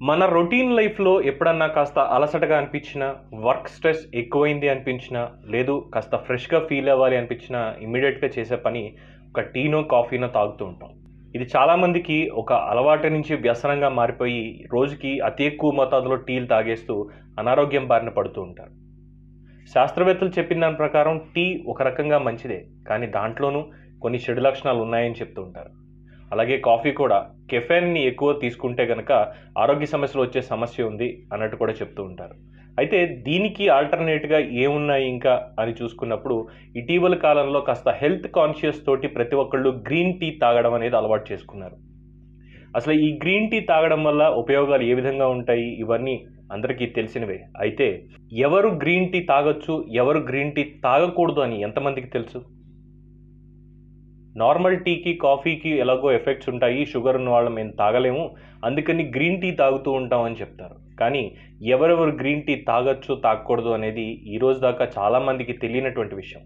మన రొటీన్ లైఫ్లో ఎప్పుడన్నా కాస్త అలసటగా అనిపించినా వర్క్ స్ట్రెస్ ఎక్కువైంది అనిపించినా లేదు కాస్త ఫ్రెష్గా ఫీల్ అవ్వాలి అనిపించినా ఇమ్మీడియట్గా చేసే పని ఒక టీనో కాఫీనో తాగుతూ ఉంటాం. ఇది చాలామందికి ఒక అలవాటు నుంచి వ్యసనంగా మారిపోయి రోజుకి అతి ఎక్కువ మోతాదులో టీలు తాగేస్తూ అనారోగ్యం బారిన పడుతూ ఉంటారు. శాస్త్రవేత్తలు చెప్పిన దాని ప్రకారం టీ ఒక రకంగా మంచిదే కానీ దాంట్లోనూ కొన్ని చెడు లక్షణాలు ఉన్నాయని చెప్తూ ఉంటారు. అలాగే కాఫీ కూడా కెఫెన్ని ఎక్కువ తీసుకుంటే కనుక ఆరోగ్య సమస్యలు వచ్చే సమస్య ఉంది అన్నట్టు కూడా చెప్తూ ఉంటారు. అయితే దీనికి ఆల్టర్నేట్గా ఏమున్నాయి ఇంకా అని చూసుకున్నప్పుడు ఇటీవల కాలంలో కాస్త హెల్త్ కాన్షియస్ తోటి ప్రతి ఒక్కళ్ళు గ్రీన్ టీ తాగడం అనేది అలవాటు చేసుకున్నారు. అసలు ఈ గ్రీన్ టీ తాగడం వల్ల ఉపయోగాలు ఏ విధంగా ఉంటాయి? ఇవన్నీ అందరికీ తెలిసినవే. అయితే ఎవరు గ్రీన్ టీ తాగొచ్చు? ఎవరు గ్రీన్ టీ తాగకూడదు అని ఎంతమందికి తెలుసు? నార్మల్ టీకి కాఫీకి ఎలాగో ఎఫెక్ట్స్ ఉంటాయి షుగర్ ఉన్న వాళ్ళు మేము తాగలేము అందుకని గ్రీన్ టీ తాగుతూ ఉంటాం అని చెప్తారు. కానీ ఎవరెవరు గ్రీన్ టీ తాగొచ్చు తాగకూడదు అనేది ఈ రోజు దాకా చాలామందికి తెలియనటువంటి విషయం.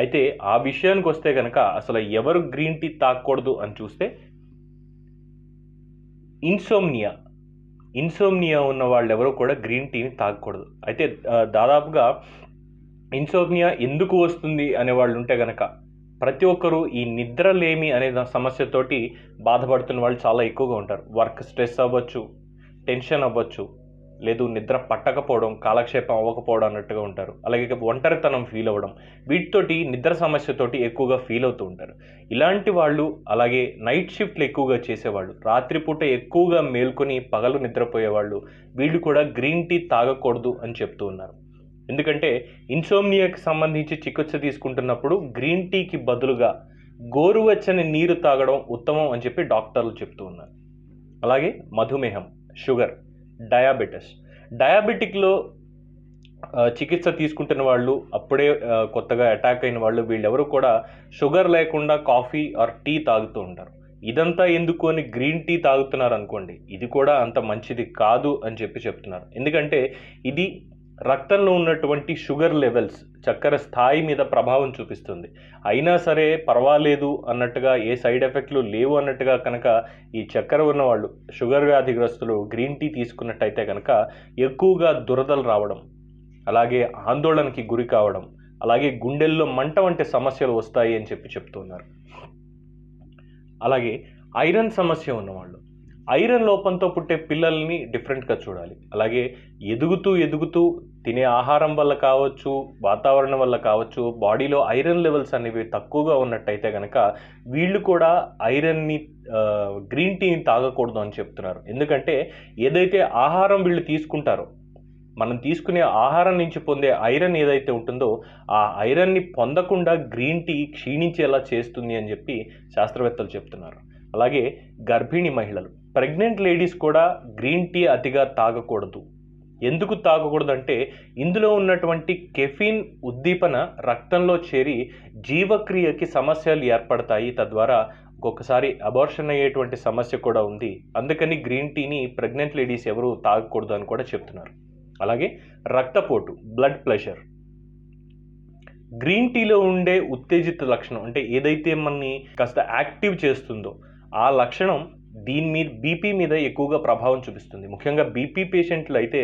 అయితే ఆ విషయానికి వస్తే కనుక అసలు ఎవరు గ్రీన్ టీ తాగకూడదు అని చూస్తే ఇన్సోమ్నియా. ఇన్సోమ్నియా ఉన్న వాళ్ళు ఎవరు కూడా గ్రీన్ టీని తాగకూడదు. అయితే దాదాపుగా ఇన్సోమ్నియా ఎందుకు వస్తుంది అనే వాళ్ళు ఉంటే కనుక ప్రతి ఒక్కరూ ఈ నిద్రలేమి అనే సమస్యతోటి బాధపడుతున్న వాళ్ళు చాలా ఎక్కువగా ఉంటారు. వర్క్ స్ట్రెస్ అవ్వచ్చు టెన్షన్ అవ్వచ్చు లేదు నిద్ర పట్టకపోవడం కాలక్షేపం అవ్వకపోవడం అన్నట్టుగా ఉంటారు. అలాగే ఒంటరితనం ఫీల్ అవ్వడం వీటితోటి నిద్ర సమస్యతోటి ఎక్కువగా ఫీల్ అవుతూ ఉంటారు. ఇలాంటి వాళ్ళు అలాగే నైట్ షిఫ్ట్లు ఎక్కువగా చేసేవాళ్ళు రాత్రిపూట ఎక్కువగా మేల్కొని పగలు నిద్రపోయేవాళ్ళు వీళ్ళు కూడా గ్రీన్ టీ తాగకూడదు అని చెప్తూ ఉన్నారు. ఎందుకంటే ఇన్సోమ్నియాకి సంబంధించి చికిత్స తీసుకుంటున్నప్పుడు గ్రీన్ టీకి బదులుగా గోరువెచ్చని నీరు తాగడం ఉత్తమం అని చెప్పి డాక్టర్లు చెప్తూ ఉన్నారు. అలాగే మధుమేహం షుగర్ డయాబెటిస్. డయాబెటిక్లో చికిత్స తీసుకుంటున్న వాళ్ళు అప్పుడే కొత్తగా అటాక్ అయిన వాళ్ళు వీళ్ళెవరు కూడా షుగర్ లేకుండా కాఫీ ఆర్ టీ తాగుతూ ఉంటారు. ఇదంతా ఎందుకు అని గ్రీన్ టీ తాగుతున్నారు అనుకోండి ఇది కూడా అంత మంచిది కాదు అని చెప్పి చెప్తున్నారు. ఎందుకంటే ఇది రక్తంలో ఉన్నటువంటి షుగర్ లెవెల్స్ చక్కెర స్థాయి మీద ప్రభావం చూపిస్తుంది. అయినా సరే పర్వాలేదు అన్నట్టుగా ఏ సైడ్ ఎఫెక్ట్లు లేవు అన్నట్టుగా కనుక ఈ చక్కెర ఉన్నవాళ్ళు షుగర్ వ్యాధిగ్రస్తులు గ్రీన్ టీ తీసుకున్నట్టయితే కనుక ఎక్కువగా దురదలు రావడం అలాగే ఆందోళనకి గురి కావడం అలాగే గుండెల్లో మంట వంటి సమస్యలు వస్తాయి అని చెప్పి చెప్తున్నారు. అలాగే ఐరన్ సమస్య ఉన్నవాళ్ళు ఐరన్ లోపంతో పుట్టే పిల్లల్ని డిఫరెంట్గా చూడాలి. అలాగే ఎదుగుతూ ఎదుగుతూ తినే ఆహారం వల్ల కావచ్చు వాతావరణం వల్ల కావచ్చు బాడీలో ఐరన్ లెవెల్స్ అనేవి తక్కువగా ఉన్నట్టయితే కనుక వీళ్ళు కూడా ఐరన్ని గ్రీన్ టీని తాగకూడదు అని చెప్తున్నారు. ఎందుకంటే ఏదైతే ఆహారం వీళ్ళు తీసుకుంటారో మనం తీసుకునే ఆహారం నుంచి పొందే ఐరన్ ఏదైతే ఉంటుందో ఆ ఐరన్ని పొందకుండా గ్రీన్ టీ క్షీణించేలా చేస్తుంది అని చెప్పి శాస్త్రవేత్తలు చెప్తున్నారు. అలాగే గర్భిణీ మహిళలు. ప్రెగ్నెంట్ లేడీస్ కూడా గ్రీన్ టీ అతిగా తాగకూడదు. ఎందుకు తాగకూడదు అంటే ఇందులో ఉన్నటువంటి కెఫీన్ ఉద్దీపన రక్తంలో చేరి జీవక్రియకి సమస్యలు ఏర్పడతాయి. తద్వారా ఒక్కొక్కసారి అబార్షన్ అయ్యేటువంటి సమస్య కూడా ఉంది. అందుకని గ్రీన్ టీని ప్రెగ్నెంట్ లేడీస్ ఎవరు తాగకూడదు అని కూడా చెప్తున్నారు. అలాగే రక్తపోటు బ్లడ్ ప్రెషర్ గ్రీన్ టీలో ఉండే ఉత్తేజిత లక్షణం అంటే ఏదైతే మనని కాస్త యాక్టివ్ చేస్తుందో ఆ లక్షణం దీని మీద బీపీ మీద ఎక్కువగా ప్రభావం చూపిస్తుంది. ముఖ్యంగా బీపీ పేషెంట్లు అయితే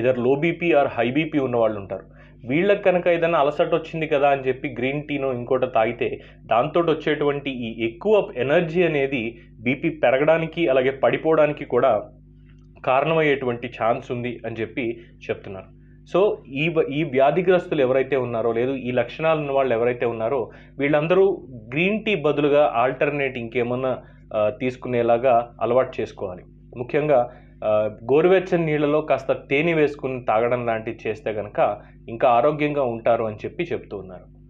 ఇదర్లో బీపీ ఆర్ హై బీపీ ఉన్న వాళ్ళు ఉంటారు. వీళ్ళకి కనుక ఏదైనా అలసట వచ్చింది కదా అని చెప్పి గ్రీన్ టీను ఇంకోటి తాగితే దాంతో వచ్చేటువంటి ఈ ఎక్కువ ఎనర్జీ అనేది బీపీ పెరగడానికి అలాగే పడిపోవడానికి కూడా కారణమయ్యేటువంటి ఛాన్స్ ఉంది అని చెప్పి చెప్తున్నారు. సో ఈ ఈ వ్యాధిగ్రస్తులు ఎవరైతే ఉన్నారో లేదు ఈ లక్షణాలు ఉన్న వాళ్ళు ఎవరైతే ఉన్నారో వీళ్ళందరూ గ్రీన్ టీ బదులుగా ఆల్టర్నేట్ ఇంకేమన్నా తీసుకునేలాగా అలవాటు చేసుకోవాలి. ముఖ్యంగా గోరువెచ్చని నీళ్ళలో కాస్త తేనె వేసుకుని తాగడం లాంటివి చేస్తే కనుక ఇంకా ఆరోగ్యంగా ఉంటారు అని చెప్పి చెప్తూ ఉన్నారు.